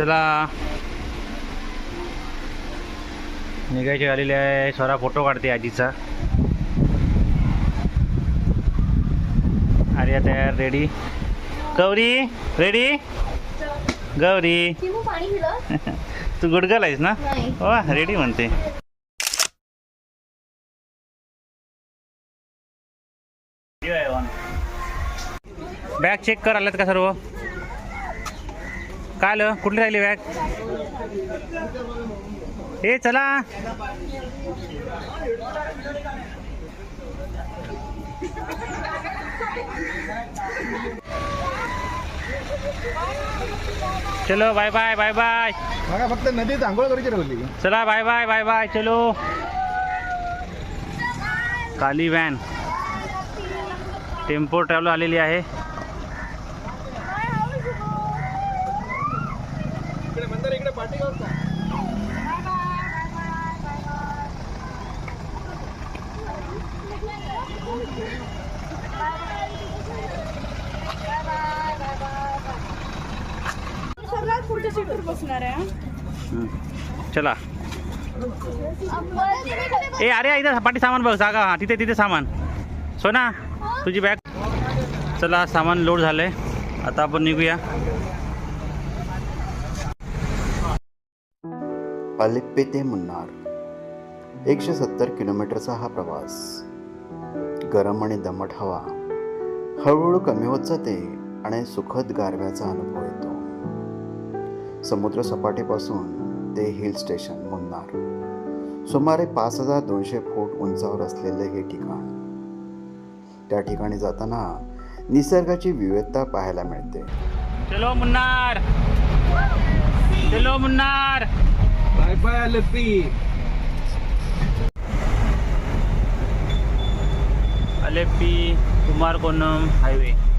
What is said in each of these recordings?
चला. निघायची आलेली आहे. स्वरा फोटो काढते आजीचा आर्या तयार रेडी गौरी रेडी गौरी. तू गुडगल आहेस ना? वा रेडी म्हणते. बॅग चेक कर आल्यात का सर्व? काय आलं? कुठली राहिली बॅग ए चला. चलो बाय बाय बाय बाय मला फक्त नदीत आंघोळ करायची राहिली. चला बाय बाय बाय बाय चलो. काली व्हॅन टेम्पो ट्रॅव्हल आलेली आहे इकडे मंदिर इकडे पाठी सर्वात बसणार आहे. चला. ए अरे इथं पाठी सामान बघ जागा हा तिथे तिथे सामान. सोना तुझी बॅग चला सामान लोड झालंय. आता आपण निघूया. अलिप्पे ते मुन्नार. एकशे सत्तर किलोमीटरचा हा प्रवास. गरम आणि दमट हवा. हळूहळू कमी होत जाते आणि सुखद गारव्याचा अनुभव येतो. समुद्र सपाटीपासून ते हिल स्टेशन मुन्नार. सुमारे पाच हजार दोनशे फूट उंचावर असलेले हे ठिकाण. त्या ठिकाणी जाताना निसर्गाची विविधता पाहायला मिळते. चलो मुन्नार! चलो Munnar! Bye bye Alleppey Alleppey Kumarakonam highway.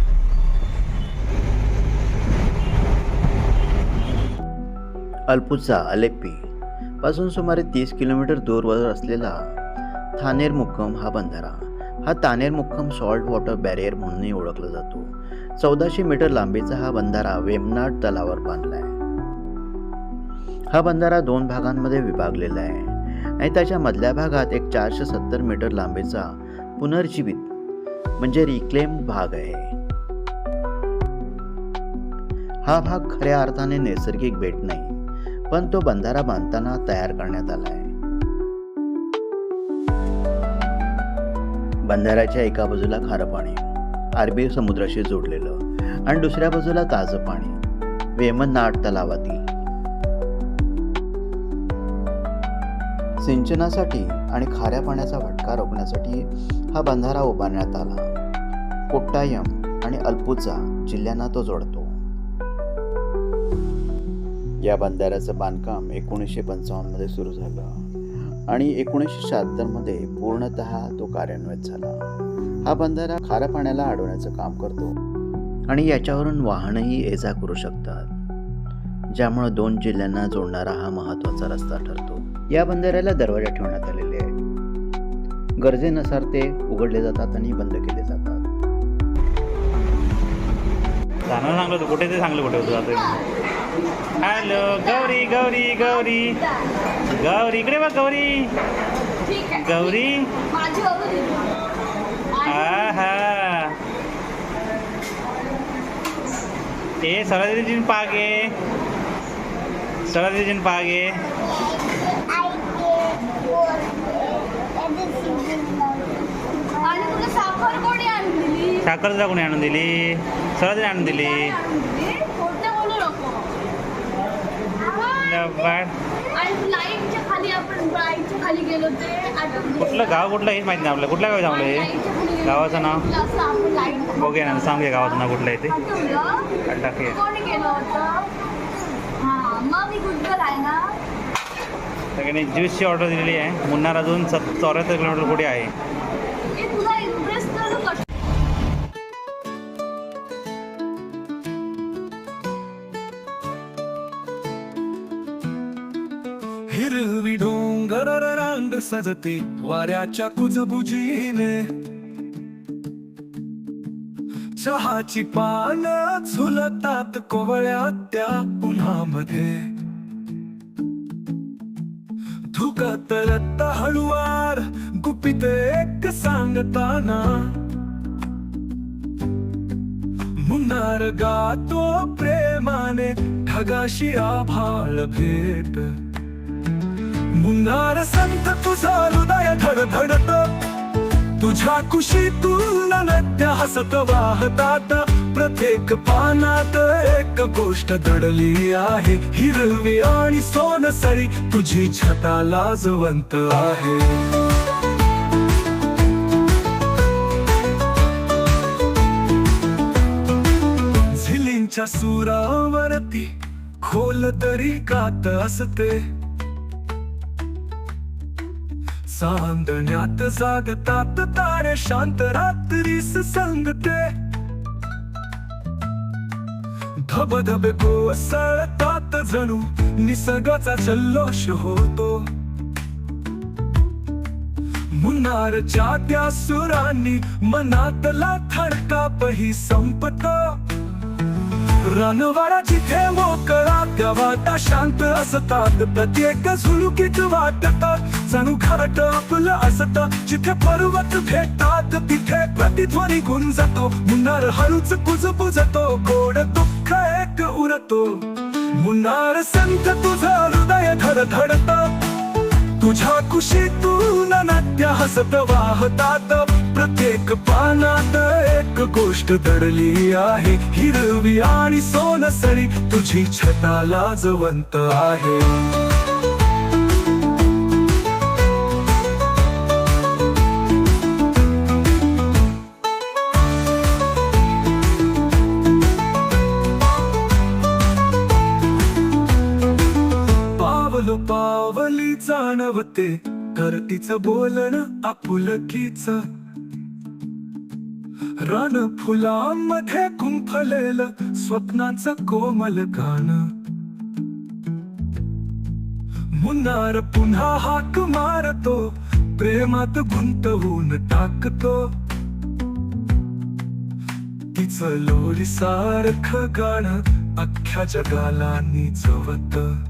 Alappuzha Alleppey पासून सुमारे तीस किलोमीटर दूरवर असलेला थानेर मुक्कम हा बंधारा. हा तानेर मुक्कम सॉल्ट वॉटर बॅरियर म्हणूनही ओळखला जातो. चौदाशे मीटर लांबीचा हा बंधारा वेमनाड तलावर बांधला आहे हा बंधारा दोन भागांमध्ये विभागलेला आहे आणि त्याच्या मधल्या भागात एक चारशे सत्तर मीटर लांबीचा पुनर्जीवित म्हणजे रिक्लेम भाग आहे. हा भाग खऱ्या अर्थाने नैसर्गिक भेट नाही पण तो बंधारा बांधताना तयार करण्यात आला आहे बंधाऱ्याच्या एका बाजूला खारं पाणी अरबी समुद्राशी जोडलेलं आणि दुसऱ्या बाजूला ताजं पाणी वेमनाट तलावातील. सिंचनासाठी आणि खाऱ्या पाण्याचा भटका रोखण्यासाठी हा बंधारा उभारण्यात आला. कोट्टायम आणि अल्पुचा जिल्ह्यांना तो जोडतो. या बंधाऱ्याचं बांधकाम एकोणीसशे पंचावन्नमध्ये सुरू झालं आणि एकोणीसशे शहात्तरमध्ये पूर्णतः तो कार्यान्वित झाला. हा बंधारा खाऱ्या पाण्याला अडवण्याचं काम करतो आणि याच्यावरून वाहनही ये जा करू शकतात ज्यामुळं दोन जिल्ह्यांना जोडणारा हा महत्त्वाचा रस्ता ठरतो. या बंधाऱ्याला दरवाजा ठेवण्यात आलेले आहेत. गरजेनुसार ते उघडले जातात आणि बंद केले जातात. जाणार कुठे ते सांगलं कुठे होतं हॅलो गौरी गौरी गौरी. गौरी इकडे बघ गौरी. गौरी. हा हा. ए सरस्वतीजीन पागे सरस्वतीजीन पागे साखर कोणी आणून दिली? साखर तुला कोणी आणून दिली? सरस्वती आणून दिली आणून दिली? खोटं बोलू नको लबाड. आणि लाईटच्या खाली आपण लाईटच्या खाली गेलो ते कुठलं गाव कुठलं हेच माहिती नाही आपलं. कुठलं गाव हे? गेलो. गावाचं नाव? बघूया ना सांगूया गावाचं नाव कुठलं आहे ते. टाकूया सगळ्यांनी ज्यूसची ऑर्डर दिलेली आहे. मुन्नार अजून सत चौऱ्याहत्तर किलोमीटर पुढे आहे. सजते वाऱ्याच्या कुजबुजीने. चहाची पान झुलतात कोवळ्या त्या उन्हामध्ये. धुकत रत्ता हळुवार गुपित एक सांगताना. मुन्नार गातो प्रेमाने ठगाशी आभाळ भेट. मुन्नार संत तुझा हृदय धडधडत. तुझ्या कुशीतून नत्य हसत वाहतात. प्रत्येक पानात एक गोष्ट दडली आहे. हिरवी आणि सोनसरी तुझी छता लाजवंत आहे. झिलींच्या सुरावरती खोल तरी कात असते. चांदण्यात जागतात तारे शांत रात्रीस संगते धबधबे कोसळतात जणू निसर्गाचा जल्लोष होतो. मुन्नारच्या त्या सुरांनी मनातला थरकापही संपत. रणवाडा जिथे मोकळा त्या वाटा शांत असतात प्रत्येक झुळुकीत वाटतात. जणू घाट आपलं असत. जिथे पर्वत भेटतात तिथे प्रतिध्वनी गुंजतो. मुन्नार हळूच कुज जातो गोड दुःख एक उरतो. मुन्नार संत तुझं हृदय धडधडत. तुझ्या कुशीतून नाट्य हसत वाहतात. प्रत्येक पानात एक गोष्ट दडली आहे. हिरवी आणि सोनसरी तुझी छताला लाजवंत आहे. जाणवते. धरतीचं बोलणं आपुलकीच. रण फुलांमध्ये गुंफलेलं स्वप्नाचं कोमल गाणं. मुन्नार पुन्हा हाक मारतो प्रेमात गुंतवून टाकतो. तिचं लोरी सारखं गाणं अख्ख्या जगाला निजवत.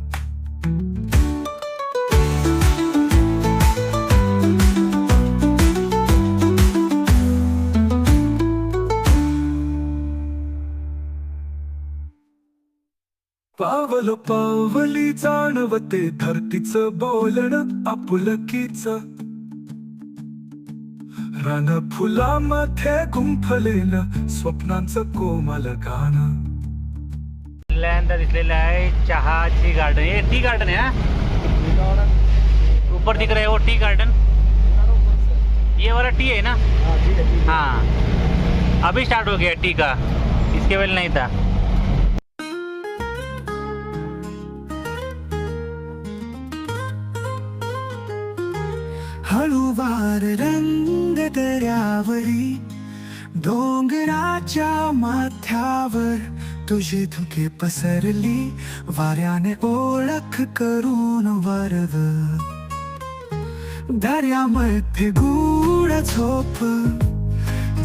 पावलो पावली जाणवते धरतीचं बोलणं आपुलकीच. रान फुलामध्ये गुंफलेलं स्वप्नांचं कोमल गाणं. पहिल्यांदा दिसलेलं आहे चहाची गार्डन ये टी गार्डन है हाँ? ऊपर दिख रहा है वो टी गार्डन ये वाला टी है ना? हाँ अभी स्टार्ट हो गया टी का? इसके पहले नहीं था. हळूवार रंग दर्यावरी डोंगराच्या माथ्यावर तुझी धुके पसरली वाऱ्याने ओळख करून वरद दर्यामध्ये गूढ झोप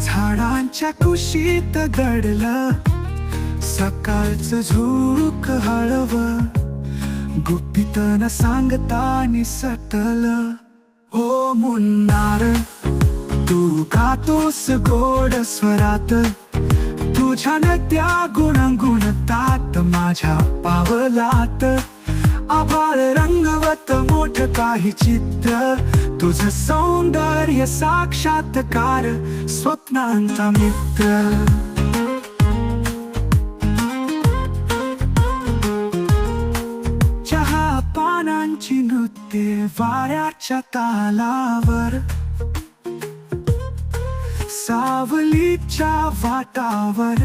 झाडांच्या कुशीत दडलं. सकाळचं झुळूक हळव गुपितन सांगता निसटलं हो मुन्नार तू गातोस गोड स्वरात तुझ्या गुण गुणगुणतात माझ्या पावलात. आभाळ रंगवत मोठ काही चित्र तुझं सौंदर्य साक्षात्कार स्वप्नांचा मित्र. चहा पानांची वाऱ्यात वाऱ्याच्या तालावर सावलीच्या वाटावर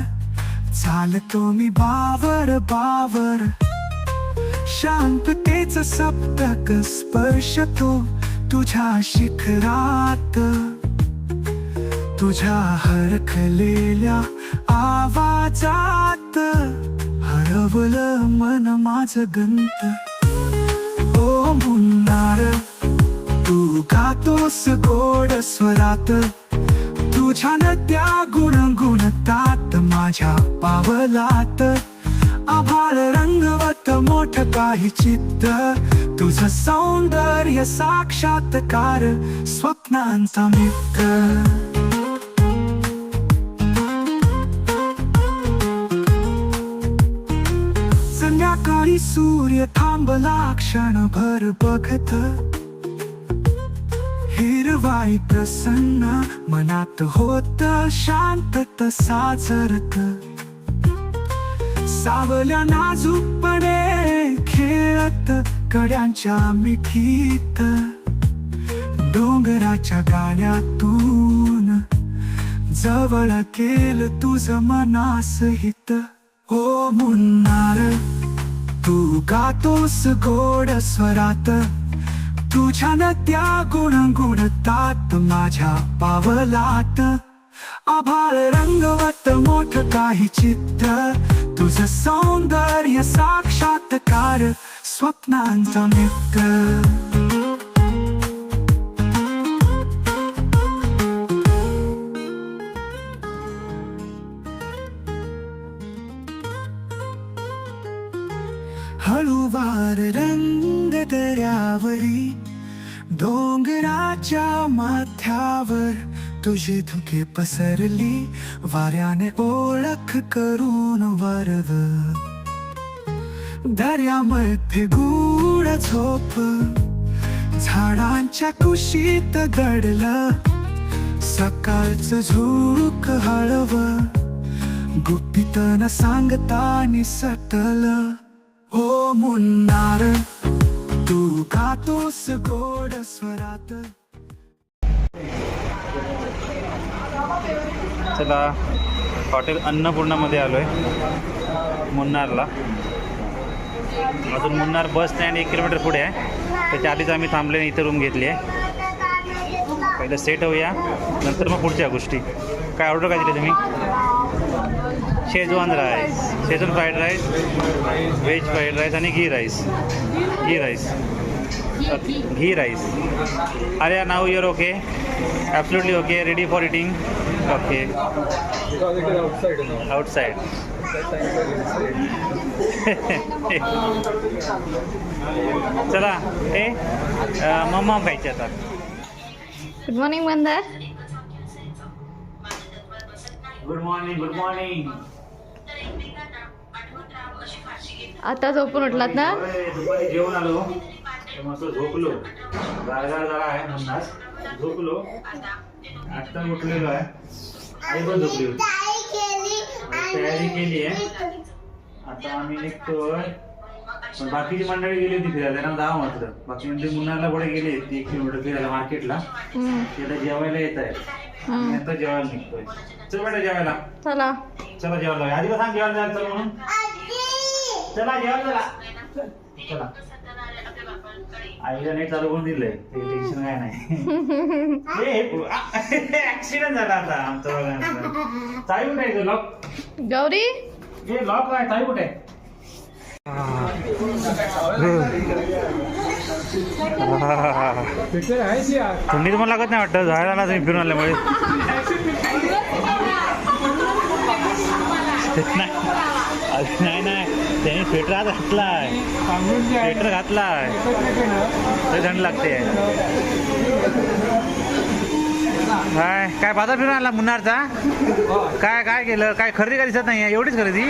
चालतो मी बावर बावर. शांततेच सप्तक स्पर्शतो तुझ्या शिखरात. तुझ्या हरखलेल्या आवाजात हरवलं मन माझ गंत. ओ मुन तू गातोस गोड स्वरात. तुझ्या नद्या गुणगुणतात माझ्या पावलात. आभाळ रंगवत मोठ काही चित्त. तुझं सौंदर्य साक्षात्कार स्वप्नांचा मित्र. संध्याकाळी सूर्य थांबला क्षणभर बघत. हिरवाई प्रसन्न मनात होत शांतत साजरत सावल्या नाजूकपणे खेळत कड्यांच्या मिठीत. डोंगराच्या गाण्यातून जवळ केल तुझ मनास हित. ओ मुन्नार तू गातोस गोड स्वरात. तुझ्या नत्या गुण गुणतात माझ्या पावलात. आभाळ रंगवत मोठ काही चित्र तुझं सौंदर्य साक्षात्कार स्वप्नांचा मित्र. हळूवार रंग दर्यावरी डोंगराच्या माथ्यावर तुझी धुके पसरली वाऱ्याने ओळख करून वरव दर्यामध्ये गूढ झोप झाडांच्या कुशीत दडलं. सकाळचं झुळूक हळव गुपित न सांगता निसटल ओ मुन्नार तू खातोस गोड स्वरात. चला हॉटेल अन्नपूर्णामध्ये आलो आहे मुन्नारला. अजून मुन्नार बस स्टँड एक किलोमीटर पुढे आहे. त्याच्या आधीच आम्ही थांबले आणि इथं रूम घेतली आहे. पहिलं सेट होऊया नंतर मग पुढच्या गोष्टी. काय ऑर्डर काय दिली तुम्ही? Schezwan rice schezwan fried rice veg fried rice आणि ghee rice ghee rice ghee rice अरे नाव your okay absolutely okay ready for eating okay outside चला ए मम्मा खायचे आता. Good morning Mandar good morning good morning आता झोपून उठलात ना? दुपारी जेवण आलो. मस्त झोपलो. गारगार जरा आहे म्हणणार झोपलो. आता उठलेलो आहे. आई पण झोपली होती. तयारी केली आहे. आता आम्ही निघतोय. पण बाकीची मंडळी गेली होती फिरायला. त्यांना दहा मात्र बाकी म्हणजे मुन्नारला पुढे गेली ती एक किलोमीटर फिरायला मार्केटला. हम्म, ते आता जेवायला येत हम्म. आता जेवायला निघतोय. चल बेटा जेवायला. चला. चला जेवायला. आजीला सांग जेवायला जायला चल म्हणून. चला चला. चला आईला नाही चालू करून दिलंय. ते टेन्शन काय नाही. ऍक्सिडेंट झाला आता आमचा बघा चावी कुठे आहे लॉक गौरी? हे लॉक आहे. चावी कुठे लागत नाही वाटतं. झाडाला ना तुम्ही फिरून आल्यामुळे. नाही. नाही नाही. त्यांनी स्वेटर आज घातलाय. आहे स्वेटर घातलाय. ते थंड लागते. काय काय बाजार फिरून आला मुन्नारचा काय काय केलं? काय खरेदी काय दिसत नाही एवढीच खरेदी?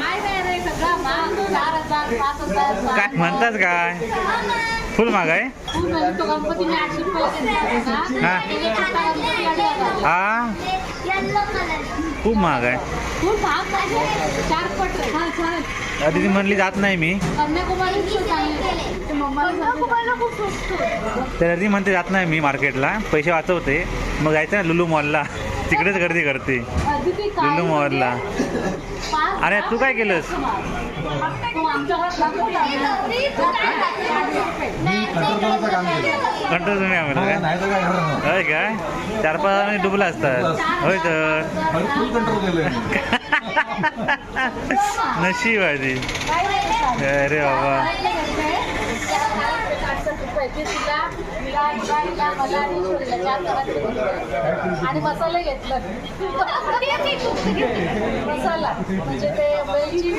काय म्हणतात काय फुल महाग आहे? हा. हा? खूप महाग आहे. आधी ती म्हणली जात नाही मी. तर ती म्हणते जात नाही मी मार्केटला. पैसे वाचवते. मग जायचं ना लुलू मॉलला. तिकडेच गर्दी करते. लुलू मॉलला अरे तू काय केलंस? कंट्रोल तुम्ही आम्हाला काय? काय करणार? होय काय? चार पाच हजार डुबला असतात. होय तर. नशीब आहे ती. अरे बाबा. मला आणि जणांचे घेतलं. आणि मसाले घेतलं. मसाला म्हणजे ते वेलची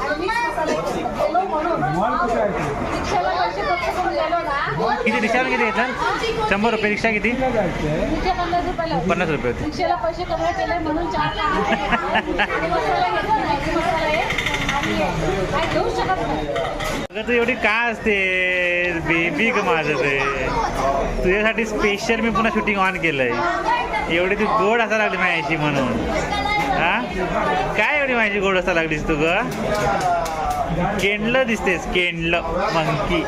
आणि मसाले. गेलो म्हणून. रिक्षाला पैसे करून गेलो ना. किती रिक्षाला किती घेतलं शंभर रुपये रिक्षा किती? रिक्षा पन्नास रुपयाला. पन्नास रुपये. रिक्षाला पैसे कमी केले म्हणून चार आणि मसाला घेतला. मॅगी मसाला आहे आणि. काय घेऊ शकत नाही. अगं तू एवढी का असते बेबी ग माझं ते तुझ्यासाठी स्पेशल मी पुन्हा शूटिंग ऑन केलंय. एवढी तू गोड असा लागली माझ्याशी म्हणून. हा? काय एवढी माझी गोड असा लागलीस तू ग? केंडलं दिसतेस केंडलं. मंकी.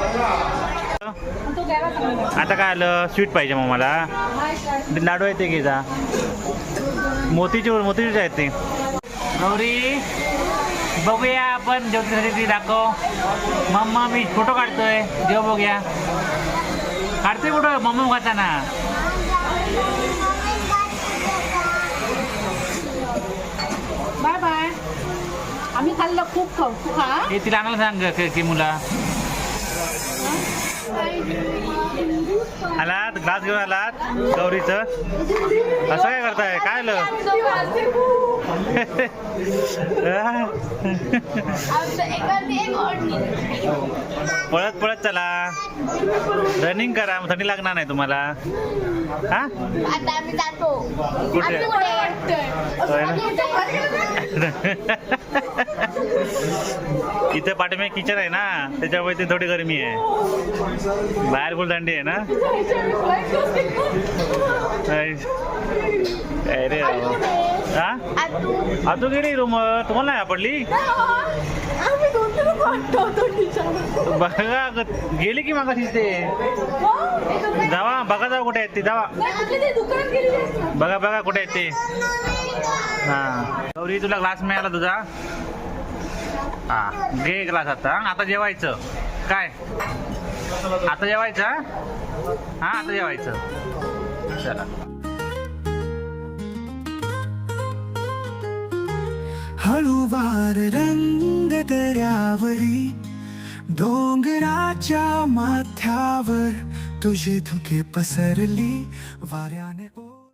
आता काय आलं? स्वीट पाहिजे मग मला. लाडू आहे ते जा? मोतीचूर मोतीचूर आहेत ते. गौरी. बघूया आपण ज्योतिषाची ती दाखव. मम्मा मी फोटो काढतोय. जेव बघूया. काढतोय फोटो मम्मा खाताना बाय बाय. आम्ही खाल्लं खूप खाऊ. तू खा. हे तिला आणायला सांग की मुला. आलात ग्लास घेऊन आलात गौरीचं. असं काय करताय? काय आलं? पळत पळत चला. रनिंग करा मग थंडी लागणार नाही तुम्हाला. हा? कुठे? इथं पाठीमागे किचन आहे ना त्याच्यामुळे ते थोडी गरमी आहे. बाहेर फुल थंडी आहे ना? अरे हा? आता गेली रूम तुम्हाला नाही पडली आम्ही दोन तीन वाटतो टीचर बघा गेली की मागाशी ते? जावा बघा जावा कुठे आहेत ते जावा. बघा बघा कुठे आहेत ते. हा. गौरी तुला ग्लास मिळाला तुझा? हा घे ग्लास आता. आता जेवायचं. काय? आता जेवायचं हा? आता जेवायचं. चला. हळूवार रंग दर्यावरी डोंगराच्या माथ्यावर तुझी धुके पसरली वाऱ्याने